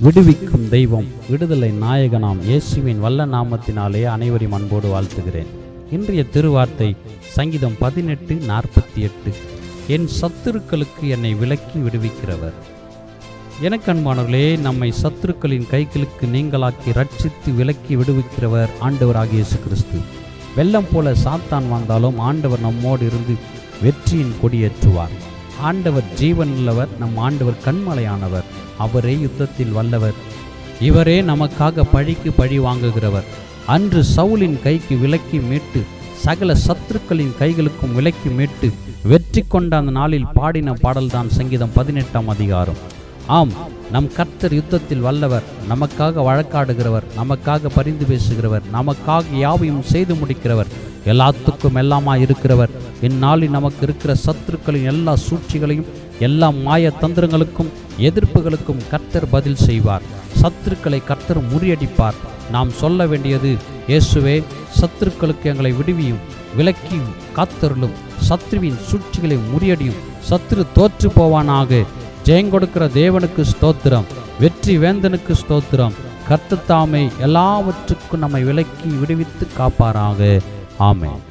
விடுவிக்கும் தெய்வம் விடுதலை நாயகனாம் இயேசுவின் வல்ல நாமத்தினாலே அனைவரையும் அன்போடு வாழ்த்துகிறேன். இன்றைய திருவார்த்தை சங்கீதம் பதினெட்டு நாற்பத்தி எட்டு. என் சத்துருக்களுக்கு என்னை விலக்கி விடுவிக்கிறவர். எனக்கு நம்மை சத்துருக்களின் கைகளுக்கு நீங்களாக்கி ரட்சித்து விலக்கி விடுவிக்கிறவர் ஆண்டவராக இயேசு கிறிஸ்து வெள்ளம் போல சாத்தான் வந்தாலும் ஆண்டவர் நம்மோடு இருந்து வெற்றியின் கொடியேற்றுவார். ஆண்டவர் ஜீவனுள்ளவர் நம் ஆண்டவர் கண்மலையானவர் அவரே யுத்தத்தில் வல்லவர். இவரே நமக்காக பழிக்கு பழி வாங்குகிறவர். அன்று சவுலின் கைக்கு விலக்கி மீட்டு சகல சத்துருக்களின் கைகளுக்கும் விலக்கி மீட்டு வெற்றி கொண்ட அந்த நாளில் பாடின பாடல்தான் சங்கீதம் பதினெட்டாம் அதிகாரம். ஆம் நம் கர்த்தர் யுத்தத்தில் வல்லவர் நமக்காக வழக்காடுகிறவர் நமக்காக பரிந்து பேசுகிறவர் நமக்காக யாவையும் செய்து முடிக்கிறவர் எல்லாத்துக்கும் எல்லாமா இருக்கிறவர். இந்நாளில் நமக்கு இருக்கிற சத்துருக்களின் எல்லா சூழ்ச்சிகளையும் எல்லா மாய தந்திரங்களுக்கும் எதிர்ப்புகளுக்கும் கர்த்தர் பதில் செய்வார். சத்துருக்களை கர்த்தர் முறியடிப்பார். நாம் சொல்ல வேண்டியது இயேசுவே சத்துருக்களுக்கு எங்களை விடுவியும் விலக்கியும் காத்தருளும். சத்ருவின் சூழ்ச்சிகளை முறியடியும் சத்ரு தோற்று போவானாக. ஜெயங்கொடுக்கிற தேவனுக்கு ஸ்தோத்திரம் வெற்றி வேந்தனுக்கு ஸ்தோத்திரம். கர்த்தத்தாமை எல்லாவற்றுக்கும் நம்மை விலக்கி விடுவித்து காப்பாராக. ஆமென்.